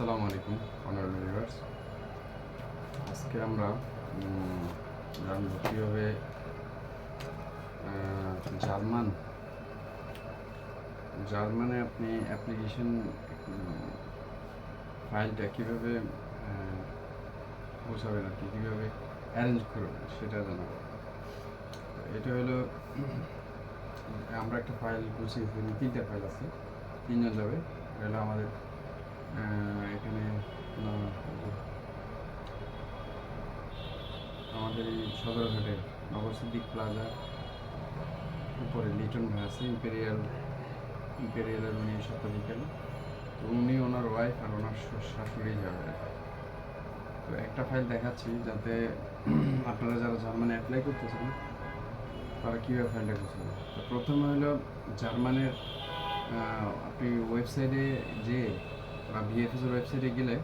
আসসালামু আলাইকুম honourable viewers আজকে আমরা জানব কীভাবে জার্মান, জার্মানে আপনি অ্যাপ্লিকেশন ফাইলটা কীভাবে পৌঁছাবেন আর কি, কীভাবে অ্যারেঞ্জ করবেন সেটা জানাব। এটা হলো, আমরা একটা ফাইল গুছিয়ে ফেলি, তিনটা ফাইল আছে, তিনজন যাবে। এটা আমাদের এখানে আমাদের এই সদরঘাটের নবসিদ্দিক প্লাজা উপরে লিটন ভাই আছে ইম্পেরিয়াল ইম্পেরিয়ালের উনি স্বত্বাধিকারী তো উনি ওনার ওয়াইফ আর ওনার শাশুড়ি যাবে। তো একটা ফাইল দেখাচ্ছি যাতে আপনারা যারা জার্মানি অ্যাপ্লাই করতেছেন, তারা কীভাবে ফাইলটা করছেন তো প্রথমে হলো জার্মানের আপনি ওয়েবসাইটে যে বা ভিএফএস এর ওয়েবসাইটে গেলে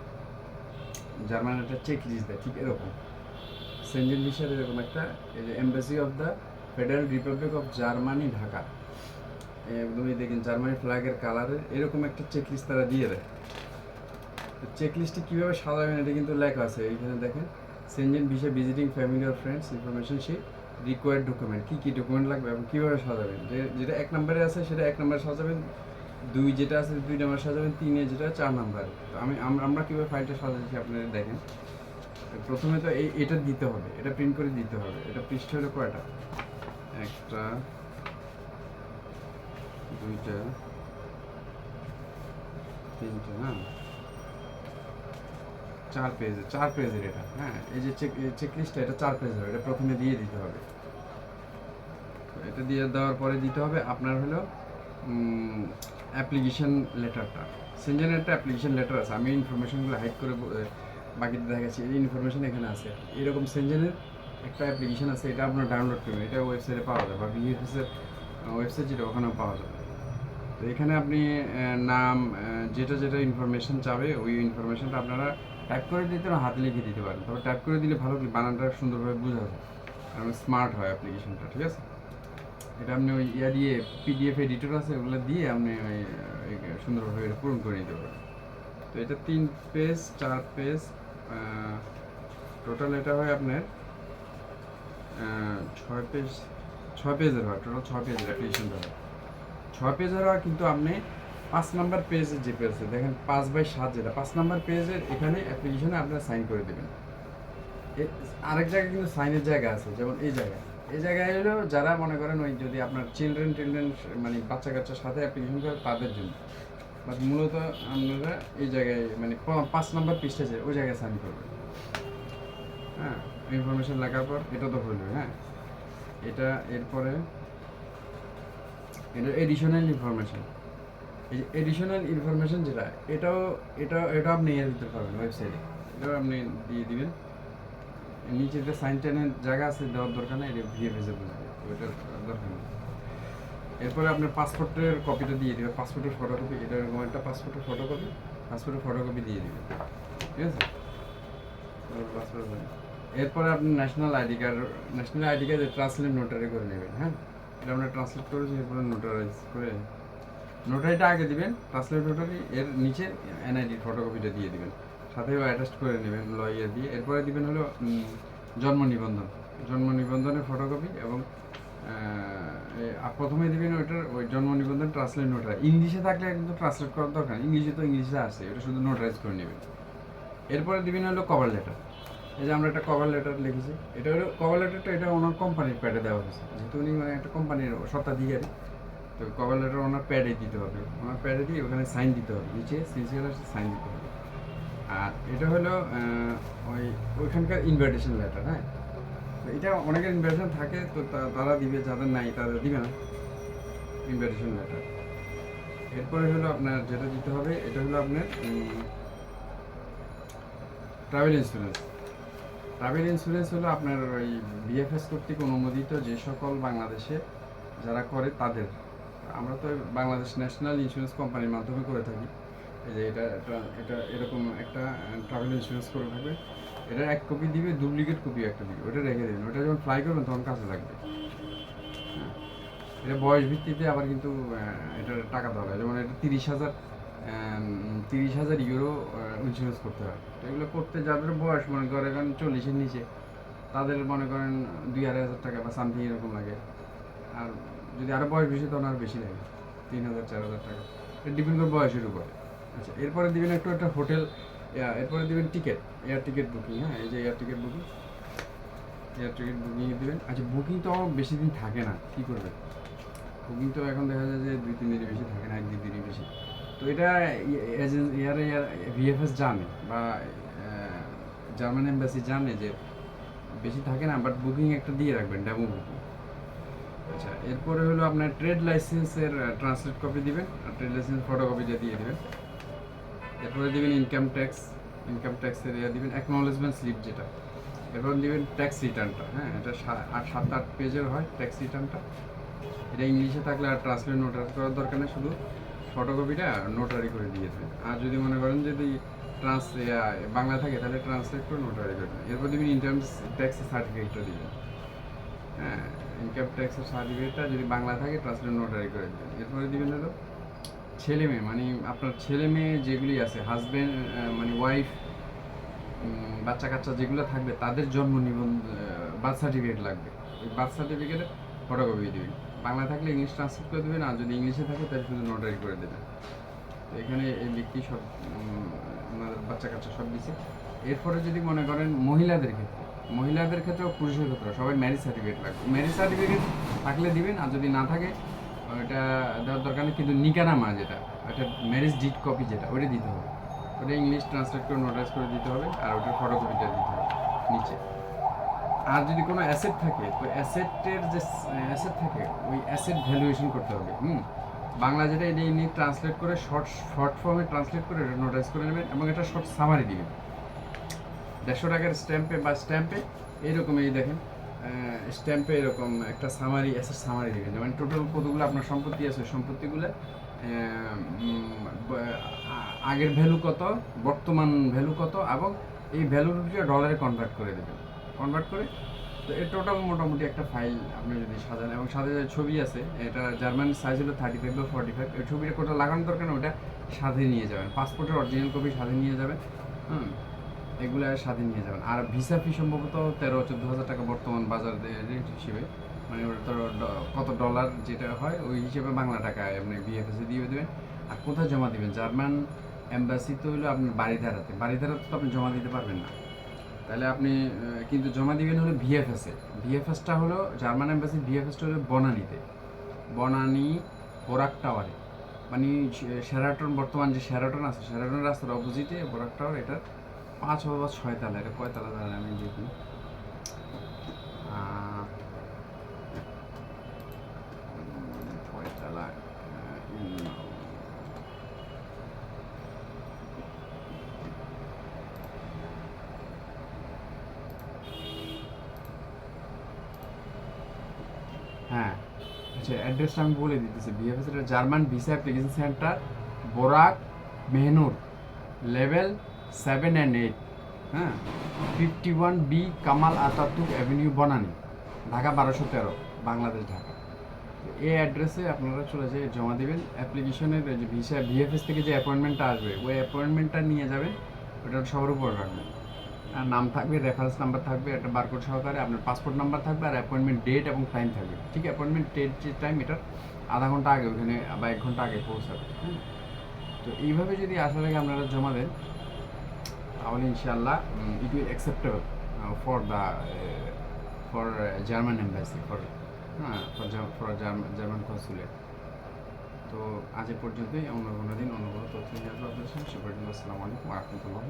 জার্মান একটা চেক লিস্ট দেয়, ঠিক এরকম। সেঞ্জেন ভিসার এরকম একটা, এই embassy of the federal republic of Germany Dhaka. একদমই দেখেন, জার্মানি ফ্ল্যাগের কালারের এরকম একটা চেক লিস্ট তারা দিয়ে দেয়। চেক লিস্টে কীভাবে সাজাবেন এটা কিন্তু লেখা আছে, এইখানে দেখেন। Schengen visa visiting family or friends information sheet required document কী কী ডকুমেন্ট লাগবে এবং কীভাবে সাজাবেন? যেটা এক নম্বরে আছে, সেটা এক নম্বরে সাজাবেন। দুই যেটা আছে দুই নাম্বার সাজাবেন, তিনে যেটা, চার নাম্বার তো আমি আমরা কীভাবে ফাইলটা সাজাচ্ছি আপনারা দেখেন। প্রথমে তো এই, এটা দিতে হবে, এটা প্রিন্ট করে দিতে হবে। এটা পৃষ্ঠ হলো কয়টা? একটা, দুইটা, তিনটা, না? চার পেজ চার পেজের এটা হ্যাঁ? এই যে চেক চেক লিস্টটা এটা চার পেজের এটা প্রথমে দিয়ে দিতে হবে। এটা দিয়ে দেওয়ার পরে দিতে হবে, আপনার হলো অ্যাপ্লিকেশন লেটারটা সেঞ্জনের একটা অ্যাপ্লিকেশন লেটার আছে। আমি ইনফরমেশনগুলো হাইড করে ব- দেখা বাকিতে দেখাচ্ছি এই ইনফরমেশন এখানে আছে। এরকম সেঞ্জনের একটা অ্যাপ্লিকেশন আছে। এটা আপনার ডাউনলোড করবেন। এটা ওয়েবসাইটে পাওয়া যায় বা বিএফএসের ওয়েবসাইট যেটা, ওখানেও পাওয়া যাবে। তো এখানে আপনি নাম যেটা যেটা ইনফরমেশন চাবে, ওই ইনফরমেশনটা আপনারা টাইপ করে দিতে হাতে লিখে দিতে পারেন। তবে টাইপ করে দিলে ভালো কি? বানানটা সুন্দরভাবে বোঝা যায়। কারণ স্মার্ট হয় অ্যাপ্লিকেশনটা ঠিক আছে? এটা আপনি ওই ইয়া দিয়ে পিডিএফ এডিটর আছে, ওগুলো দিয়ে আপনি ওই সুন্দরভাবে এটা পূরণ করে নিতে পারেন। তো এটা তিন পেজ, চার পেজ টোটাল এটা হয় আপনার ছয় পেজ, ছয় পেজের হয় টোটাল ছয় পেজের অ্যাপ্লিকেশনটা হয় ছয় পেজের হয় কিন্তু আপনি পাঁচ নাম্বার পেজের যে পেজ দেখেন পাঁচ বাই সাত যেটা, পাঁচ নাম্বার পেজের এখানে অ্যাপ্লিকেশনে আপনার সাইন করে দেবেন। আরেক জায়গায় কিন্তু সাইনের জায়গা আছে, যেমন এই জায়গায়। এই জায়গায় হলো যারা মনে করেন ওই যদি আপনার চিলড্রেন টিলড্রেন মানে বাচ্চা কাচ্চার সাথে অ্যাপ্লিকেশন করে, তাদের জন্য। বাট মূলত আপনারা এই জায়গায় মানে পাঁচ নম্বর পৃষ্ঠা আছে ওই জায়গায় সাইন করবেন। হ্যাঁ ইনফরমেশন লেখার পর এটা তো হইল হ্যাঁ। এটা এরপরে, এটা এডিশনাল ইনফরমেশন এই যে এডিশনাল ইনফরমেশন যেটা, এটাও এটা এটা আপনি ইয়ে দিতে পারবেন ওয়েবসাইটে এটাও আপনি দিয়ে দিবেন। নিচে যে সাইন টাইনের জায়গা আছে দেওয়ার দরকার নেই, এটা ভিএফএসে বুঝবে ওইটার দরকার নেই। এরপরে আপনার পাসপোর্টের কপিটা দিয়ে দিবে, পাসপোর্টের ফটোকপি এটা এরকম একটা পাসপোর্টের ফটোকপি পাসপোর্টের ফটোকপি দিয়ে দিবে, ঠিক আছে? পাসপোর্ট এরপরে আপনি national ID card national ID card translate notary করে নেবেন হ্যাঁ? এটা আমরা ট্রান্সলেট করেছি, এরপরে নোটারাইজ করে নোটারিটা আগে দিবেন ট্রান্সলেট নোটারি এর নিচে এনআইডি ফটোকপিটা দিয়ে দিবেন। সাথে অ্যাটাচ করে নেবেন লইয়ে দিয়ে। এরপরে দিবেন হলো জন্ম নিবন্ধন। জন্ম নিবন্ধনের ফটোকপি এবং প্রথমে দিবেন ওইটার, ওই জন্ম নিবন্ধন ট্রান্সলেট নোটারি ইংলিশে থাকলে কিন্তু ট্রান্সলেট করার দরকার। ইংলিশে তো ইংলিশে আসে ওটা শুধু নোটারাইজ করে নেবেন। এরপরে দিবেন হলো কভার লেটার এই যে আমরা একটা কভার লেটার লিখেছি, এটা হলো কভার লেটারটা এটা ওনার কোম্পানির প্যাডে দেওয়া হয়েছে। যেহেতু উনি মানে একটা কোম্পানির স্বত্বাধিকারী, তো কভার লেটার ওনার প্যাডে দিতে হবে। ওনার প্যাডে দিয়ে ওখানে সাইন দিতে হবে। নিচে সিসিএল সাইন দিতে হবে। আর এটা হলো ওই ওইখানকার ইনভাইটেশন লেটার হ্যাঁ? তো এটা অনেকের ইনভাইটেশন থাকে, তো তারা দিবে, যাদের নাই তাদের দিবে না ইনভাইটেশন লেটার এরপরে হলো আপনার যেটা দিতে হবে, এটা হলো আপনার ট্রাভেল ইন্স্যুরেন্স ট্রাভেল ইন্স্যুরেন্স হলো আপনার ওই বিএফএস কর্তৃক অনুমোদিত যে সকল বাংলাদেশে যারা করে তাদের। আমরা তো বাংলাদেশ ন্যাশনাল ইন্স্যুরেন্স কোম্পানির মাধ্যমে করে থাকি। এই যে এটা এটা এটা এরকম একটা ট্রাভেল ইন্স্যুরেন্স করে থাকবে। এটা এক কপি দিবে ডুপ্লিকেট কপি একটা দিবে, ওটা রেখে দেবেন ওটা যখন ফ্লাই করবেন তখন কাছে লাগবে। হ্যাঁ। এটা বয়স ভিত্তিতে আবার কিন্তু এটার টাকা দেওয়া হয় যেমন এটা তিরিশ হাজার তিরিশ হাজার ইউরো ইন্স্যুরেন্স করতে হয়। এগুলো করতে যাদের বয়স, মনে করেন চল্লিশের নিচে, তাদের মনে করেন দুই আড়াই হাজার টাকা বা সামথিং এরকম লাগে। আর যদি আরও বয়স বেশি, তখন আরও বেশি লাগে। তিন হাজার, চার হাজার টাকা। এটা ডিপেন্ড করে বয়সের উপর। আচ্ছা এরপরে দিবেন একটু একটা হোটেল এরপরে দিবেন টিকিট, এয়ার টিকিট বুকিং হ্যাঁ এই যে air ticket booking, air ticket booking দিবেন। আচ্ছা বুকিং তো বেশি দিন থাকে না, কী করবে বুকিং তো এখন দেখা যায় যে দুই, তিন দিনের বেশি থাকে না এক দুই দিনের বেশি। তো এটা এয়ার এয়ার ভিএফএস জানে বা জার্মান এম্বাসি জানে যে বেশি থাকে না, বাট বুকিং একটা দিয়ে রাখবেন, ডেমো বুকিং। আচ্ছা এরপরে হলো আপনার ট্রেড লাইসেন্সের ট্রান্সলেট কপি দিবেন, আর ট্রেড লাইসেন্স ফটোকপি দিয়ে দিয়ে দিবেন। এরপরে দিবেন ইনকাম ট্যাক্স ইনকাম ট্যাক্সের ইয়ে দিবেন অ্যাকনোলেজমেন্ট স্লিপ যেটা। এরপর দিবেন ট্যাক্স রিটার্নটা হ্যাঁ এটা আট, সাত, আট পেজের হয় ট্যাক্স রিটার্নটা এটা ইংলিশে থাকলে আর ট্রান্সলেট নোটারি করার দরকার নেই, শুধু ফটোকপিটা নোটারি করে দিয়ে দেবেন। আর যদি মনে করেন যদি ট্রান্স বাংলা থাকে, তাহলে ট্রান্সলেট করে নোটারি করে দেবেন। এরপর দিবেন ইনকাম ট্যাক্স সার্টিফিকেটটা দিবেন। হ্যাঁ ইনকাম ট্যাক্সের সার্টিফিকেটটা যদি বাংলা থাকে ট্রান্সলেট নোটারি করে দেবেন। এরপরে দিবেন হলো ছেলে মেয়ে মানে আপনার ছেলে মেয়ে যেগুলি আছে হাজব্যান্ড মানে ওয়াইফ বাচ্চা কাচ্চা যেগুলো থাকবে তাদের জন্ম নিবন্ধ বার্থ সার্টিফিকেট লাগবে। ওই বার্থ সার্টিফিকেটে ফটোকপি দিবেন। বাংলা থাকলে ইংলিশ ট্রান্সলেট করে দেবেন আর যদি ইংলিশে থাকে তাহলে শুধু নোটারি করে দেবেন। তো এখানে এই ব্যক্তি সব উম, ওনাদের বাচ্চা কাচ্চা সব দিছে। এরপরে যদি মনে করেন মহিলাদের ক্ষেত্রে মহিলাদের ক্ষেত্রেও পুরুষের ক্ষেত্রে সবাই ম্যারেজ সার্টিফিকেট লাগবে। ম্যারেজ সার্টিফিকেট থাকলে দিবেন আর যদি না থাকে ওটা দেওয়ার দরকার নেই, কিন্তু নিকানামা যেটা ওটা ম্যারেজ ডিট কপি যেটা ওটা দিতে হবে। ওটা ইংলিশ ট্রান্সলেট করে নোটাইজ করে দিতে হবে, আর ওটার ফটোকপিটা দিতে হবে, নিচে। আর যদি কোনো অ্যাসেট থাকে, তো অ্যাসেটের যে অ্যাসেট থাকে, ওই অ্যাসেট ভ্যালুয়েশন করতে হবে, হুম? বাংলা যেটা, এটা ইনি ট্রান্সলেট করে, শর্ট শর্ট ফর্মে ট্রান্সলেট করে, এটা নোটাইজ করে নেবেন এবং এটা শর্ট সামারি দিবেন। দেড়শো টাকার স্ট্যাম্পে বা স্ট্যাম্পে, এইরকম এই দেখেন স্ট্যাম্পে এরকম একটা সামারি অ্যাসেট সামারি দিবেন। যেমন টোটাল কতগুলো আপনার সম্পত্তি আছে সম্পত্তিগুলো আগের ভ্যালু কত, বর্তমান ভ্যালু কত, এবং এই ভ্যালুটা ডলারে কনভার্ট করে দেবেন। কনভার্ট করে, তো এর টোটাল মোটামুটি একটা ফাইল আপনি যদি সাজান, এবং সাথে যে ছবি আছে, এটা জার্মান সাইজ হলো থার্টি ফাইভ বা ফর্টি ফাইভ এই ছবিটা কোটা লাগানোর দরকার ওটা সাথে নিয়ে যাবেন। পাসপোর্টের অরিজিনাল কপি সাথে নিয়ে যাবেন। হুম। এগুলো সাথে নিয়ে যাবেন। আর ভিসা ফি সম্ভবত তেরো, চোদ্দ হাজার টাকা বর্তমান বাজার রেট হিসেবে। মানে ওটা কত ডলার যেটা হয়, ওই হিসেবে বাংলা টাকায় আপনি বিএফএসে দিয়ে দেবেন। আর কোথায় জমা দিবেন? জার্মান এম্বাসি তো হলো আপনার বাড়িধারাতে বাড়িধারাতে তো আপনি জমা দিতে পারবেন না। তাহলে আপনি কিন্তু জমা দিবেন হলো ভিএফএসে ভিএফএসটা হলো, জার্মান এম্বাসি ভিএফএসটা হলো বনানীতে। বনানী বোরাক টাওয়ারে। মানে শেরাটন বর্তমান যে শেরাটন আছে শেরাটন রাস্তার অপোজিটে বোরাক টাওয়ার, এটা পাঁচ অথবা ছয় তালা, এটা কয় তালা জানেন আমি দেখি। হ্যাঁ আচ্ছা অ্যাড্রেসটা আমি বলে দিতেছি। VFS German visa application centre Borak Mehnur level seven and eight হ্যাঁ? Fifty one B Kemal Ataturk avenue Banani Dhaka বারোশো তেরো, বাংলাদেশ, ঢাকা। এই অ্যাড্রেসে আপনারা চলে যেয়ে জমা দেবেন। অ্যাপ্লিকেশনের যে ভিসা, ভিএফএস থেকে যে অ্যাপয়েন্টমেন্টটা আসবে, ওই অ্যাপয়েন্টমেন্টটা নিয়ে যাবেন। ওটা সবার উপর রাখবেন। আর নাম থাকবে রেফারেন্স নাম্বার থাকবে, একটা বারকোড সহকারে আপনার পাসপোর্ট নাম্বার থাকবে, আর অ্যাপয়েন্টমেন্ট ডেট এবং টাইম থাকবে। ঠিক অ্যাপয়েন্টমেন্ট ডেট যে টাইম এটার আধা ঘণ্টা আগে ওখানে বা এক ঘণ্টা আগে পৌঁছাবে। হ্যাঁ? তো এইভাবে যদি আসার থেকে আপনারা জমা দেন তাহলে ইনশাল্লাহ it will acceptable for the for German embassy for হ্যাঁ ফর জার্মান কনসুলেট তো আজ পর্যন্তই, অন্য কোনো দিন অন্য কোনো তথ্য নিয়ে আসব আপনার সাথে সে পর্যন্ত আসসালামু আলাইকুম রহমতুল্লাহ